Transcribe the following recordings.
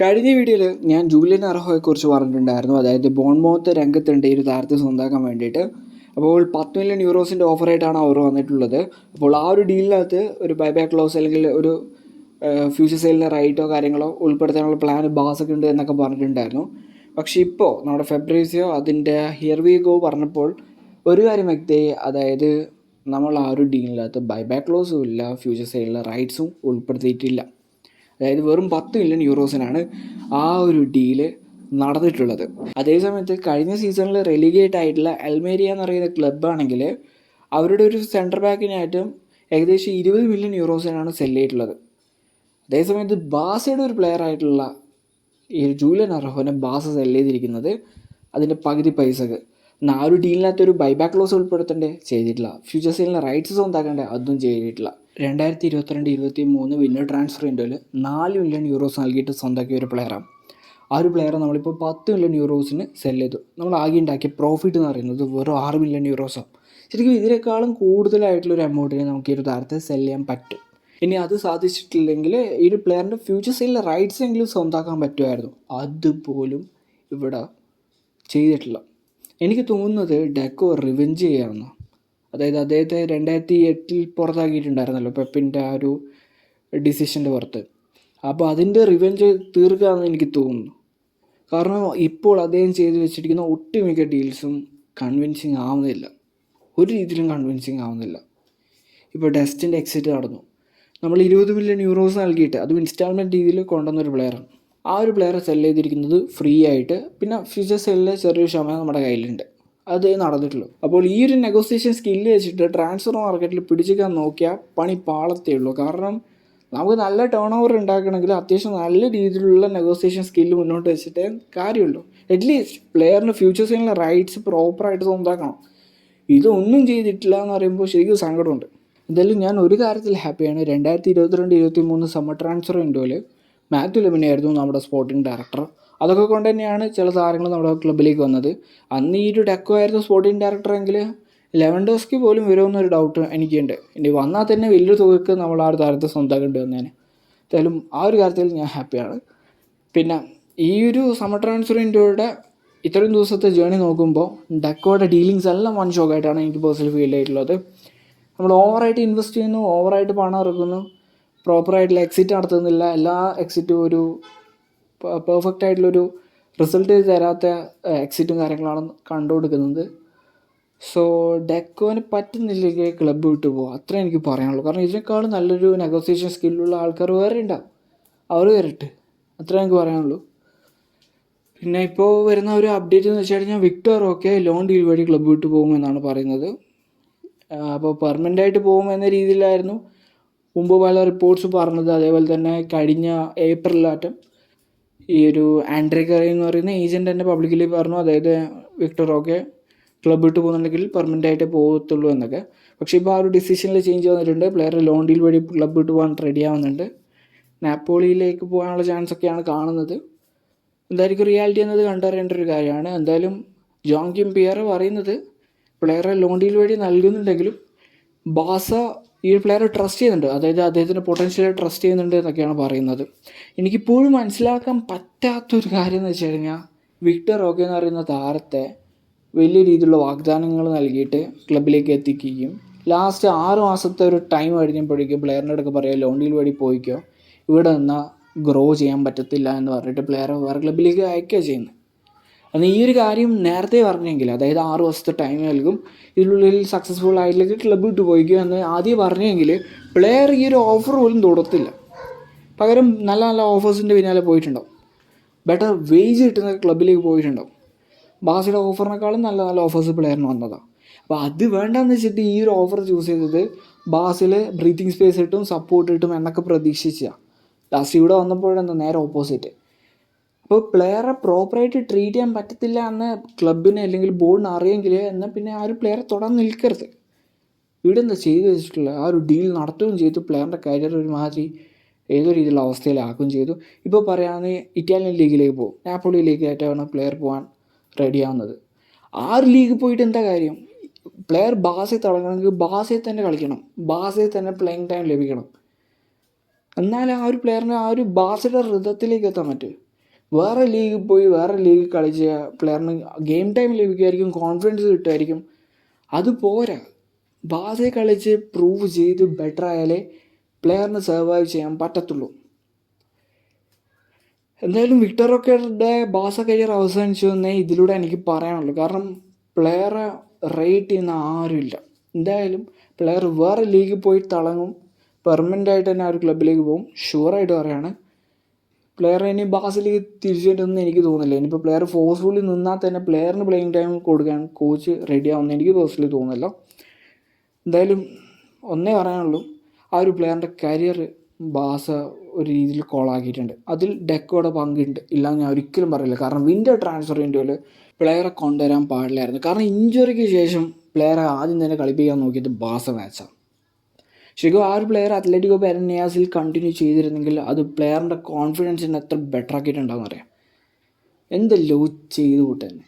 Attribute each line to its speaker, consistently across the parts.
Speaker 1: കഴിഞ്ഞ വീഡിയോയിൽ ഞാൻ ജൂലിയൻ അർഹോയെക്കുറിച്ച് പറഞ്ഞിട്ടുണ്ടായിരുന്നു. അതായത് ബോൺമോത്ത് രംഗത്തുണ്ട് ഈ ഒരു താരത്തെ സ്വന്തമാക്കാൻ വേണ്ടിയിട്ട്. അപ്പോൾ പത്ത് മില്യൺ യൂറോസിന്റെ ഓഫറായിട്ടാണ് അവർ വന്നിട്ടുള്ളത്. അപ്പോൾ ആ ഒരു ഡീലിനകത്ത് ഒരു ബൈബാക്ക് ക്ലോസ് അല്ലെങ്കിൽ ഒരു ഫ്യൂച്ചർ സെയിലിന്റെ റൈറ്റോ കാര്യങ്ങളോ ഉൾപ്പെടുത്താനുള്ള പ്ലാൻ ബാസൊക്കെ ഉണ്ട് എന്നൊക്കെ പറഞ്ഞിട്ടുണ്ടായിരുന്നു. പക്ഷേ ഇപ്പോൾ നമ്മുടെ ഫെബ്രുവരിയോ അതിന്റെ ഹിയർ വി ഗോ പറഞ്ഞപ്പോൾ ഒരു കാര്യം വ്യക്തമായി അതായത് നമ്മൾ ആ ഒരു ഡീലിനകത്ത് ബൈബാക്ക് ക്ലോസും ഇല്ല ഫ്യൂച്ചർ സെയിലിലെ റൈറ്റ്സും ഉൾപ്പെടുത്തിയിട്ടില്ല. അതായത് വെറും പത്ത് മില്യൺ യൂറോസിനാണ് ആ ഒരു ഡീൽ നടന്നിട്ടുള്ളത്. അതേസമയത്ത് കഴിഞ്ഞ സീസണിൽ റെലിഗേറ്റ് ആയിട്ടുള്ള അൽമേരിയ എന്ന് പറയുന്ന ക്ലബ്ബാണെങ്കിൽ അവരുടെ ഒരു സെന്റർ ബാക്കിനായിട്ടും ഏകദേശം ഇരുപത് മില്യൺ യൂറോസിനാണ് സെൽ ചെയ്തിട്ടുള്ളത്. അതേസമയത്ത് ബാസയുടെ ഒരു പ്ലെയർ ആയിട്ടുള്ള ഈ ജൂലിയൻ അർഹോനെ ബാസ സെല്ല് ചെയ്തിരിക്കുന്നത് അതിന്റെ പകുതി പൈസക്ക്. എന്നാൽ ആ ഒരു ഡീലിനകത്ത് ഒരു ബൈബാക്ക് ക്ലോസ് ഉൾപ്പെടുത്തേണ്ടേ ചെയ്തിട്ടില്ല. ഫ്യൂച്ചർ സെയിലിന് റൈറ്റ്സ് ഉണ്ടാക്കേണ്ടേ അതും ചെയ്തിട്ടില്ല. രണ്ടായിരത്തി ഇരുപത്തിരണ്ട് ഇരുപത്തി മൂന്ന് വിന്നർ ട്രാൻസ്ഫർ വിൻഡോയിൽ നാല് മില്യൺ യൂറോസ് നൽകിയിട്ട് സ്വന്തമാക്കിയ ഒരു പ്ലെയറാണ് ആ ഒരു പ്ലെയറെ നമ്മളിപ്പോൾ പത്ത് മില്യൺ യൂറോസിന് സെൽ ചെയ്തു. നമ്മൾ ആകെ ഉണ്ടാക്കിയ പ്രോഫിറ്റ് എന്ന് പറയുന്നത് വെറും ആറ് മില്യൺ യൂറോസാണ് ശരിക്കും ഇതിനേക്കാളും കൂടുതലായിട്ടുള്ള ഒരു എമൗണ്ടിന് നമുക്ക് ഈ ഒരു താരത്തെ സെൽ ചെയ്യാൻ പറ്റും. ഇനി അത് സാധിച്ചിട്ടില്ലെങ്കിൽ ഈ ഒരു പ്ലെയറിന്റെ ഫ്യൂച്ചർ സെല്ലിലെ റൈറ്റ്സ് എങ്കിലും സ്വന്തമാക്കാൻ പറ്റുമായിരുന്നു. അതുപോലും ഇവിടെ ചെയ്തിട്ടില്ല. എനിക്ക് തോന്നുന്നത് ഡെക്കോ റിവെഞ്ച് ചെയ്യാമെന്ന് അതായത് അദ്ദേഹത്തെ രണ്ടായിരത്തി എട്ടിൽ പുറത്താക്കിയിട്ടുണ്ടായിരുന്നല്ലോ പെപ്പിന്റെ ആ ഒരു ഡിസിഷന്റെ പുറത്ത്. അപ്പോൾ അതിന്റെ റിവെഞ്ച് തീർക്കാമെന്ന് എനിക്ക് തോന്നുന്നു. കാരണം ഇപ്പോൾ അദ്ദേഹം ചെയ്തു വെച്ചിരിക്കുന്ന ഒട്ടുമിക്ക ഡീൽസും കൺവിൻസിങ് ആവുന്നില്ല. ഒരു രീതിയിലും കൺവിൻസിങ് ആവുന്നില്ല. ഇപ്പോൾ ഡെസ്റ്റിന്റെ എക്സിറ്റ് നടന്നു. നമ്മൾ ഇരുപത് മില്യൺ യൂറോസ് നൽകിയിട്ട് അതും ഇൻസ്റ്റാൾമെന്റ് രീതിയിൽ കൊണ്ടുവന്ന ഒരു പ്ലെയറാണ് ആ ഒരു പ്ലെയറെ സെൽ ചെയ്തിരിക്കുന്നത് ഫ്രീ ആയിട്ട് പിന്നെ ഫ്യൂച്ചർ സെല്ലിലെ ചെറിയൊരു ശതമാനം നമ്മുടെ കയ്യിലുണ്ട്. അതേ നടന്നിട്ടുള്ളൂ. അപ്പോൾ ഈ ഒരു നെഗോസിയേഷൻ സ്കില്ല് വെച്ചിട്ട് ട്രാൻസ്ഫർ മാർക്കറ്റിൽ പിടിച്ചേക്കാൻ നോക്കിയാൽ പണി പാളത്തേ ഉള്ളൂ. കാരണം നമുക്ക് നല്ല ടേൺ ഓവർ ഉണ്ടാക്കണമെങ്കിൽ അത്യാവശ്യം നല്ല രീതിയിലുള്ള നെഗോസിയേഷൻ സ്കില്ല് മുന്നോട്ട് വെച്ചിട്ടേ കാര്യമുള്ളൂ. അറ്റ്ലീസ്റ്റ് പ്ലെയറിന് ഫ്യൂച്ചർ സെയിലിലെ റൈറ്റ്സ് പ്രോപ്പറായിട്ട് സ്വന്തമാക്കണം. ഇതൊന്നും ചെയ്തിട്ടില്ല എന്ന് പറയുമ്പോൾ ശരിക്കും സങ്കടമുണ്ട്. എന്തായാലും ഞാൻ ഒരു കാര്യത്തിൽ ഹാപ്പിയാണ് രണ്ടായിരത്തി ഇരുപത്തിരണ്ട് ഇരുപത്തി മൂന്ന് സമ്മർ ട്രാൻസ്ഫർ വിൻഡോയിൽ മാത്യു ലെമിനായിരുന്നു നമ്മുടെ സ്പോർട്ടിംഗ് ഡയറക്ടർ അതൊക്കെ കൊണ്ട് തന്നെയാണ് ചില താരങ്ങൾ നമ്മുടെ ക്ലബിലേക്ക് വന്നത്. അന്ന് ഈ ഒരു ഡെക്കോ ആയിരുന്നു സ്പോർട്ടിംഗ് ഡയറക്ടറെങ്കിൽ ലെവൻ ലെവൻഡോസ്കി പോലും വരുമെന്നൊരു ഡൗട്ട് എനിക്കുണ്ട്. ഇനി വന്നാൽ തന്നെ വലിയൊരു തുകയ്ക്ക് നമ്മൾ ആ ഒരു താരത്തെ സ്വന്തമാക്കേണ്ടി വന്നേനെ. എന്തായാലും ആ ഒരു കാര്യത്തിൽ ഞാൻ ഹാപ്പിയാണ് പിന്നെ ഈ ഒരു സമ്മർ ട്രാൻസ്ഫർ ഇൻഡോയുടെ ഇത്രയും ദിവസത്തെ ജേണി നോക്കുമ്പോൾ ഡെക്കോയുടെ ഡീലിങ്സ് എല്ലാം വൺ ഷോക്കായിട്ടാണ് എനിക്ക് പേഴ്സണലി ഫീൽ ആയിട്ടുള്ളത്. നമ്മൾ ഓവറായിട്ട് ഇൻവെസ്റ്റ് ചെയ്യുന്നു ഓവറായിട്ട് പണം ഇറക്കുന്നു പ്രോപ്പറായിട്ടുള്ള എക്സിറ്റ് നടത്തുന്നില്ല എല്ലാ എക്സിറ്റും ഒരു പെർഫെക്റ്റ് ആയിട്ടുള്ളൊരു റിസൾട്ട് തരാത്ത എക്സിറ്റും കാര്യങ്ങളാണ് കണ്ടുകൊടുക്കുന്നത് സോ ഡെക്കോന് പറ്റുന്നില്ലെങ്കിൽ ക്ലബ്ബ് വിട്ടു പോകുക അത്ര എനിക്ക് പറയാനുള്ളൂ. കാരണം ഇതിനേക്കാളും നല്ലൊരു നെഗോസിയേഷൻ സ്കില്ലുള്ള ആൾക്കാർ വേറെ ഉണ്ടാവും. അവർ വരട്ടെ. അത്ര എനിക്ക് പറയാനുള്ളൂ. പിന്നെ ഇപ്പോൾ വരുന്ന ഒരു അപ്ഡേറ്റ് എന്ന് വെച്ചാൽ ഞാൻ വിക്ടർ ഒക്കെ ലോൺ ഡീൽ വഴി ക്ലബ്ബ് വിട്ടു പോകുമെന്നാണ് പറയുന്നത്. അപ്പോൾ പെർമനന്റ് ആയിട്ട് പോകുമെന്ന രീതിയിലായിരുന്നു. മുമ്പ് പല റിപ്പോർട്ട്സ് പറഞ്ഞത്. അതേപോലെ തന്നെ കഴിഞ്ഞ ഏപ്രിലാറ്റം ഈ ഒരു ആൻഡ്രി കറി എന്ന് പറയുന്ന ഏജന്റ് തന്നെ പബ്ലിക്കലി പറഞ്ഞു അതായത് വിക്ടർ ഒക്കെ ക്ലബ് വിട്ട് പോകുന്നുണ്ടെങ്കിൽ പെർമനന്റ് ആയിട്ടേ പോകത്തുള്ളൂ എന്നൊക്കെ. പക്ഷേ ഇപ്പോൾ ആ ഒരു ഡിസിഷനിൽ ചേഞ്ച് വന്നിട്ടുണ്ട്. പ്ലെയർ ലോൺ ഡീൽ വഴി ക്ലബ് വിട്ട് പോകാൻ റെഡി ആവുന്നുണ്ട്. നാപ്പോളിയിലേക്ക് പോകാനുള്ള ചാൻസ് ഒക്കെയാണ് കാണുന്നത്. എന്തായിരിക്കും റിയാലിറ്റി എന്നത് കണ്ടറിയേണ്ട ഒരു കാര്യമാണ്. എന്തായാലും ജോൺ കിം പിയർ പറയുന്നത് പ്ലെയറെ ലോൺ ഡീൽ വഴി നൽകുന്നുണ്ടെങ്കിലും ബാസ ഈ ഒരു പ്ലെയറെ ട്രസ്റ്റ് ചെയ്യുന്നുണ്ട്. അതായത് അദ്ദേഹത്തിന്റെ പൊട്ടൻഷ്യൽ ട്രസ്റ്റ് ചെയ്യുന്നുണ്ട് എന്നൊക്കെയാണ് പറയുന്നത്. എനിക്കിപ്പോഴും മനസ്സിലാക്കാൻ പറ്റാത്തൊരു കാര്യം എന്ന് വെച്ച് കഴിഞ്ഞാൽ വിക്ടർ ഓക്കെ എന്ന് പറയുന്ന താരത്തെ വലിയ രീതിയിലുള്ള വാഗ്ദാനങ്ങൾ നൽകിയിട്ട് ക്ലബിലേക്ക് എത്തിക്കുകയും ലാസ്റ്റ് ആറ് മാസത്തെ ഒരു ടൈം കഴിഞ്ഞപ്പോഴേക്കും പ്ലെയറിന്റെ അടുക്ക് പറയുക ഡീൽ വഴി പോയിക്കോ. ഇവിടെ നിന്നാൽ ഗ്രോ ചെയ്യാൻ പറ്റത്തില്ല എന്ന് പറഞ്ഞിട്ട് പ്ലെയറെ വേറെ ക്ലബിലേക്ക് അയക്കുകയാണ് ചെയ്യുന്നത്. എന്നാൽ ഈ ഒരു കാര്യം നേരത്തെ പറഞ്ഞെങ്കിൽ അതായത് ആറ് വർഷത്തെ ടൈം നൽകും ഇതിനുള്ളിൽ സക്സസ്ഫുൾ ആയില്ലെങ്കിൽ ക്ലബ്ബ് ഇട്ട് പോയിക്കുക എന്ന് ആദ്യം പറഞ്ഞെങ്കിൽ പ്ലെയർ ഈ ഒരു ഓഫർ പോലും തൊടത്തില്ല. പകരം നല്ല നല്ല ഓഫേഴ്സിന്റെ പിന്നാലെ പോയിട്ടുണ്ടാവും. ബെറ്റർ വേജ് കിട്ടുന്ന ക്ലബിലേക്ക് പോയിട്ടുണ്ടാവും. ബാസിയുടെ ഓഫറിനേക്കാളും നല്ല നല്ല ഓഫേഴ്സ് പ്ലെയറിന് വന്നതാണ് അപ്പോൾ അത് വേണ്ടെന്ന് വെച്ചിട്ട് ഈ ഒരു ഓഫർ ചൂസ് ചെയ്തത് ബാസിൽ ബ്രീത്തിങ് സ്പേസ് കിട്ടും സപ്പോർട്ട് കിട്ടും എന്നൊക്കെ പ്രതീക്ഷിച്ചാണ് ലാസ്റ്റ് ഇവിടെ വന്നപ്പോഴെന്താ നേരെ ഓപ്പോസിറ്റ് അപ്പോൾ പ്ലെയറെ പ്രോപ്പറായിട്ട് ട്രീറ്റ് ചെയ്യാൻ പറ്റത്തില്ല എന്ന് ക്ലബിന് അല്ലെങ്കിൽ ബോർഡിന് അറിയെങ്കിൽ എന്നാൽ പിന്നെ ആ ഒരു പ്ലെയറെ തൊടാൻ നിൽക്കരുത്. ഇവിടെ എന്താ ചെയ്തു വെച്ചിട്ടുള്ളത്? ആ ഒരു ഡീൽ നടത്തുകയും ചെയ്തു. പ്ലെയറിന്റെ കരിയർ ഒരുമാതിരി ഏതോ രീതിയിലുള്ള അവസ്ഥയിലാക്കുകയും ചെയ്തു. ഇപ്പോൾ പറയുകയാണെങ്കിൽ ഇറ്റാലിയൻ ലീഗിലേക്ക് പോകും. നാപ്പോളിയിലേക്ക് ആയിട്ടാണ് പ്ലെയർ പോകാൻ റെഡിയാവുന്നത് ആ ഒരു ലീഗ് പോയിട്ട് എന്താ കാര്യം? പ്ലെയർ ബാസയിൽ തുടങ്ങണമെങ്കിൽ ബാസയിൽ തന്നെ കളിക്കണം. ബാസയിൽ തന്നെ പ്ലേയിങ് ടൈം ലഭിക്കണം. എന്നാൽ ആ ഒരു പ്ലെയറിന് ആ ഒരു ബാസയുടെ ഹൃദയത്തിലേക്ക് എത്താൻ പറ്റും വേറെ ലീഗിൽ പോയി വേറെ ലീഗിൽ കളിച്ച പ്ലെയറിന് ഗെയിം ടൈം ലഭിക്കുമായിരിക്കും കോൺഫിഡൻസ് കിട്ടുമായിരിക്കും അത് പോരാ. ബാധ കളിച്ച് പ്രൂവ് ചെയ്ത് ബെറ്റർ ആയാലേ പ്ലെയറിന് സർവൈവ് ചെയ്യാൻ പറ്റത്തുള്ളൂ. എന്തായാലും വിക്ടർ റോക്കറുടെ ബാസ കരിയർ അവസാനിച്ചു എന്നേ ഇതിലൂടെ എനിക്ക് പറയാനുള്ളൂ. കാരണം പ്ലെയറെ റേറ്റ് ചെയ്യുന്ന ആരുമില്ല എന്തായാലും പ്ലെയർ വേറെ ലീഗിൽ പോയി തിളങ്ങും. പെർമനന്റ് ആയിട്ട് തന്നെ ആ ഒരു ക്ലബിലേക്ക് പോകും. ഷുവറായിട്ട് പറയാണ്. പ്ലെയർ ഇനി ബാസിലേക്ക് തിരിച്ചു വരുമെന്ന് എനിക്ക് തോന്നുന്നില്ല. ഇനിയിപ്പോൾ പ്ലെയർ ഫോഴ്സ്ഫുള്ളി നിന്നാൽ തന്നെ പ്ലെയറിന് പ്ലേയിങ് ടൈം കൊടുക്കാൻ കോച്ച് റെഡി ആവുമെന്ന് എനിക്ക് പേഴ്സണലി തോന്നുന്നില്ല. എന്തായാലും ഒന്നേ പറയാനുള്ളൂ. ആ ഒരു പ്ലെയറിന്റെ കരിയർ ബാസ ഒരു രീതിയിൽ കോളാക്കിയിട്ടുണ്ട് അതിൽ ഡെക്കോടെ പങ്കുണ്ട്. ഇല്ലാന്ന് ഞാൻ ഒരിക്കലും പറയില്ല. കാരണം വിന്റർ ട്രാൻസ്ഫർ വിൻഡോയിൽ പ്ലെയറെ കൊണ്ടുവരാൻ പാടില്ലായിരുന്നു. കാരണം ഇഞ്ചുറിക്ക് ശേഷം പ്ലെയറെ ആദ്യം തന്നെ കളിപ്പിക്കാൻ നോക്കിയത് ബാസ മാച്ചാണ് ശരിക്കും ആ ഒരു പ്ലെയർ അത്ലറ്റിക്കോ പെരനിയാസിൽ കണ്ടിന്യൂ ചെയ്തിരുന്നെങ്കിൽ അത് പ്ലെയറിന്റെ കോൺഫിഡൻസിനെ എത്ര ബെറ്റർ ആക്കിയിട്ടുണ്ടാവും അറിയാം? എന്തല്ലോ ചെയ്തു കൂട്ടുതന്നെ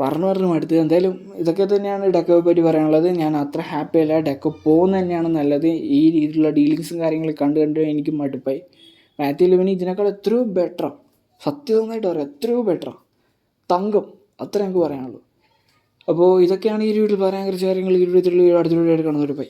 Speaker 1: പറഞ്ഞു പറഞ്ഞു മടുത്ത് എന്തായാലും ഇതൊക്കെ തന്നെയാണ് ഡെക്കോയെ പറ്റി പറയാനുള്ളത്. ഞാൻ അത്ര ഹാപ്പി അല്ല. ഡെക്കോ പോകുന്നത് തന്നെയാണ് നല്ലത്. ഈ രീതിയിലുള്ള ഡീലിങ്സും കാര്യങ്ങളും കണ്ട് കണ്ട് എനിക്ക് മടുപ്പായി. മാത്യു ലെവനി ഇതിനേക്കാൾ എത്രയോ ബെറ്ററാണ് സത്യസന്ധമായിട്ട് പറയാം. എത്രയോ ബെറ്ററാണ് തങ്കം. അത്ര എനിക്ക് പറയാനുള്ളൂ. അപ്പോൾ ഇതൊക്കെയാണ് ഈ വീട്ടിൽ പറയാൻ കുറച്ച് കാര്യങ്ങൾ. ഈ വീഡിയോ അടുത്ത വീഡിയോ കാണുന്നവർ ബൈ.